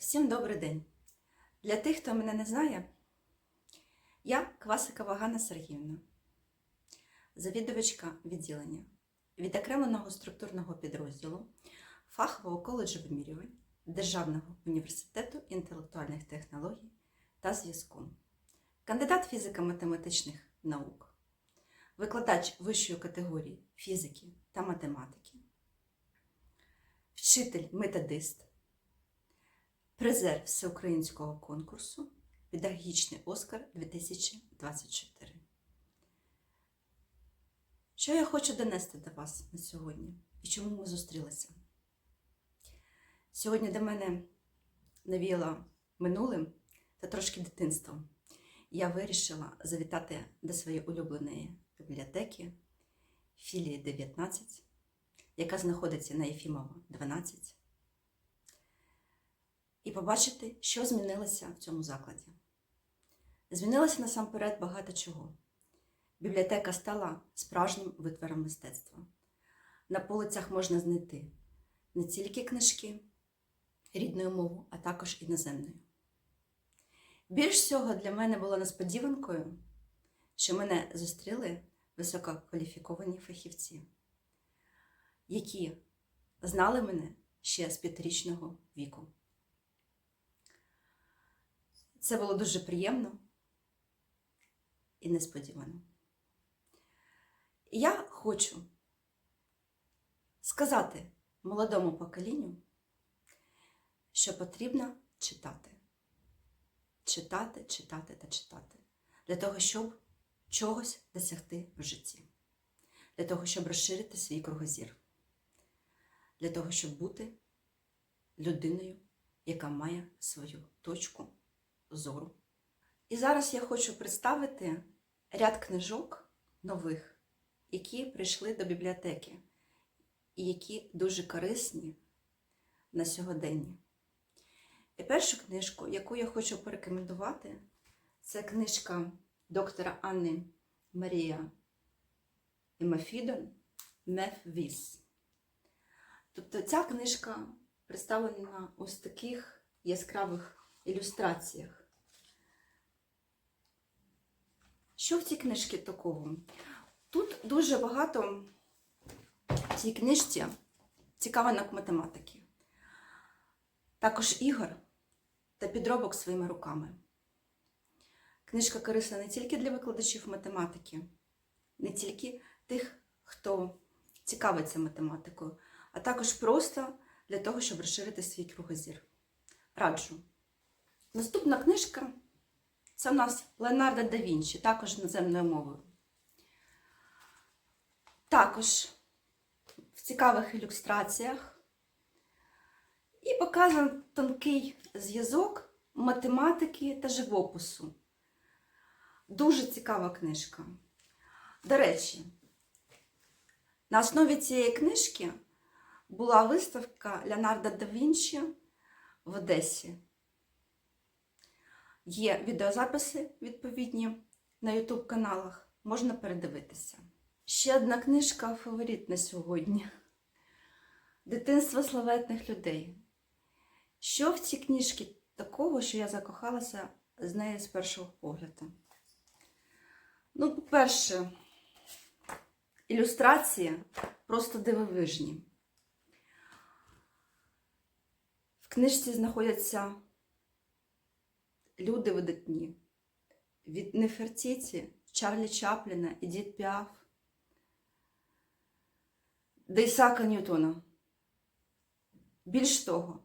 Всім добрий день! Для тих, хто мене не знає, я Квасикова Ганна Сергіївна, завідувачка відділення відокремленого структурного підрозділу Фахового коледжу вимірювань Державного університету інтелектуальних технологій та зв'язку, кандидат фізико-математичних наук, викладач вищої категорії фізики та математики, вчитель-методист призер всеукраїнського конкурсу Педагогічний Оскар 2024. Що я хочу донести до вас на сьогодні і чому ми зустрілися? Сьогодні до мене навіяло минулим та трошки дитинством. Я вирішила завітати до своєї улюбленої бібліотеки філії 19, яка знаходиться на Єфімова 12 і побачити, що змінилося в цьому закладі. Змінилося насамперед багато чого. Бібліотека стала справжнім витвором мистецтва. На полицях можна знайти не тільки книжки рідною мовою, а також іноземною. Більш всього для мене було несподіванкою, що мене зустріли висококваліфіковані фахівці, які знали мене ще з п'ятирічного віку. Це було дуже приємно і несподівано. Я хочу сказати молодому поколінню, що потрібно читати. Читати, читати та читати. Для того, щоб чогось досягти в житті. Для того, щоб розширити свій кругозір. Для того, щоб бути людиною, яка має свою точку зору. І зараз я хочу представити ряд книжок нових, які прийшли до бібліотеки, і які дуже корисні на сьогодення. І першу книжку, яку я хочу порекомендувати, це книжка доктора Анни Марія Імафідон Меф Віс. Тобто ця книжка представлена ось таких яскравих ілюстраціях. Що в цій книжці такого? Тут дуже багато в цій книжці цікавинок математики, також ігор та підробок своїми руками. Книжка корисна не тільки для викладачів математики, не тільки тих, хто цікавиться математикою, а також просто для того, щоб розширити свій кругозір. Раджу. Наступна книжка це у нас Леонардо да Вінчі, також наземною мовою. Також в цікавих ілюстраціях і показаний тонкий зв'язок математики та живопису. Дуже цікава книжка. До речі, на основі цієї книжки була виставка Леонардо да Вінчі в Одесі. Є відеозаписи відповідні на YouTube каналах, можна передивитися. Ще одна книжка фаворит на сьогодні. Дитинство славетних людей. Що в цій книжці такого, що я закохалася з нею з першого погляду? Ну, по-перше, ілюстрації просто дивовижні. В книжці знаходяться люди видатні. Від Нефертіті, Чарлі Чапліна, Едіт Піаф, до Ісака Ньютона. Більш того,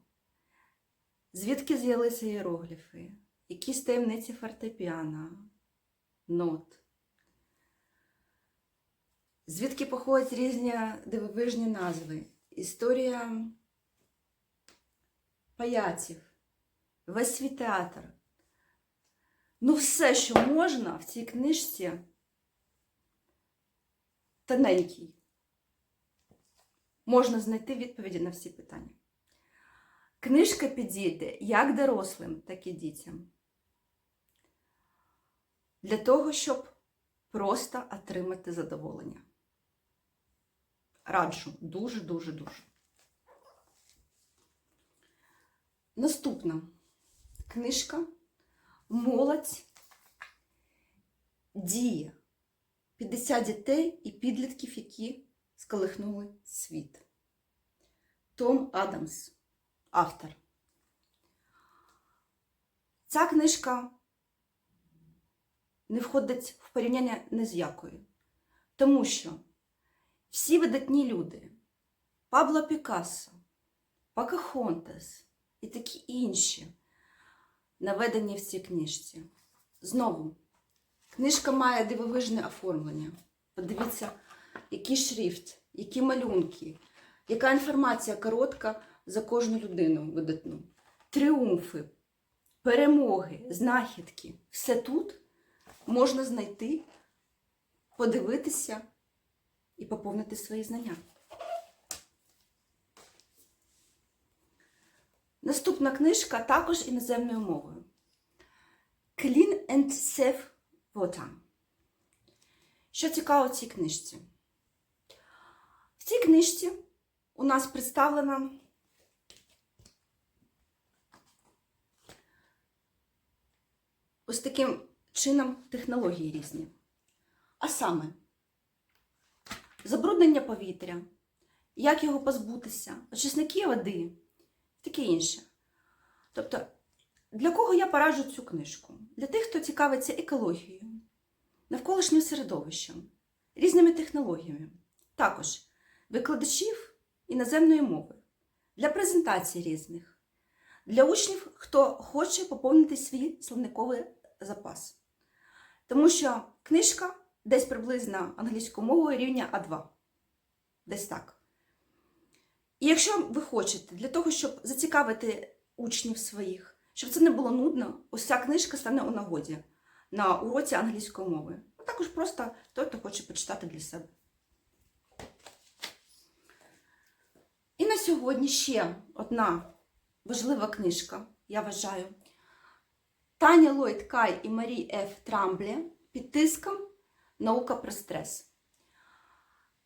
звідки з'явилися іерогліфи, якісь таємниці фортепіано, нот, звідки походять різні дивовижні назви, історія паяців, весь свій театр. Ну, все, що можна в цій книжці тоненький. Можна знайти відповіді на всі питання. Книжка підійде як дорослим, так і дітям. Для того, щоб просто отримати задоволення. Раджу дуже-дуже-дуже. Наступна книжка Молодь діє. 50 дітей і підлітків, які сколихнули світ. Том Адамс, автор. Ця книжка не входить в порівняння ні з якою. Тому що всі видатні люди Пабло Пікассо, Покахонтес і такі інші наведені в цій книжці. Знову, книжка має дивовижне оформлення. Подивіться, який шрифт, які малюнки, яка інформація коротка за кожну людину видатну. Тріумфи, перемоги, знахідки. Все тут можна знайти, подивитися і поповнити свої знання. Наступна книжка також іноземною мовою. Clean and Safe Water. Що цікаво в цій книжці? В цій книжці у нас представлена ось таким чином технології різні. А саме забруднення повітря, як його позбутися, очисники води, таке інше. Тобто, для кого я пораджу цю книжку? Для тих, хто цікавиться екологією, навколишнім середовищем, різними технологіями, також викладачів іноземної мови, для презентацій різних, для учнів, хто хоче поповнити свій словниковий запас. Тому що книжка десь приблизно англійською мовою рівня А2. Десь так. І якщо ви хочете для того, щоб зацікавити учнів своїх, щоб це не було нудно, ось ця книжка стане у нагоді на уроці англійської мови. А також просто той, хто хоче почитати для себе. І на сьогодні ще одна важлива книжка, я вважаю. Таня Ллойд Кай і Марі Ф. Трамблі під тиском Наука про стрес.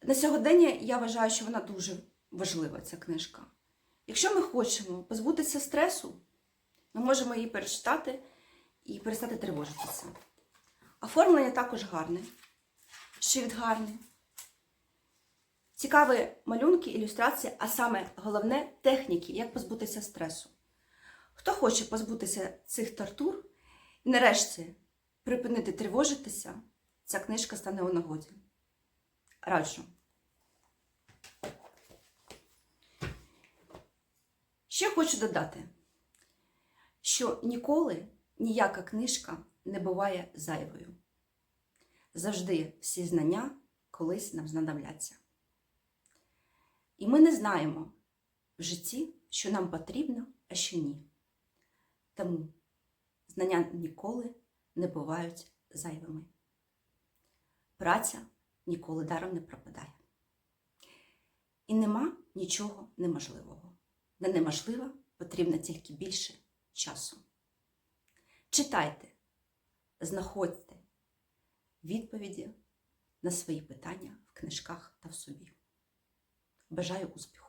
На сьогодення я вважаю, що вона дуже важлива, ця книжка. Якщо ми хочемо позбутися стресу, ми можемо її перечитати і перестати тривожитися. Оформлення також гарне, шрифт гарний. Цікаві малюнки, ілюстрації, а саме головне техніки, як позбутися стресу. Хто хоче позбутися цих тортур і нарешті припинити тривожитися, ця книжка стане у нагоді. Раджу. Ще хочу додати, що ніколи ніяка книжка не буває зайвою. Завжди всі знання колись нам знадобляться. І ми не знаємо в житті, що нам потрібно, а що ні. Тому знання ніколи не бувають зайвими. Праця ніколи даром не пропадає. І нема нічого неможливого. На неможливе потрібно тільки більше часу. Читайте, знаходьте відповіді на свої питання в книжках та в собі. Бажаю успіху!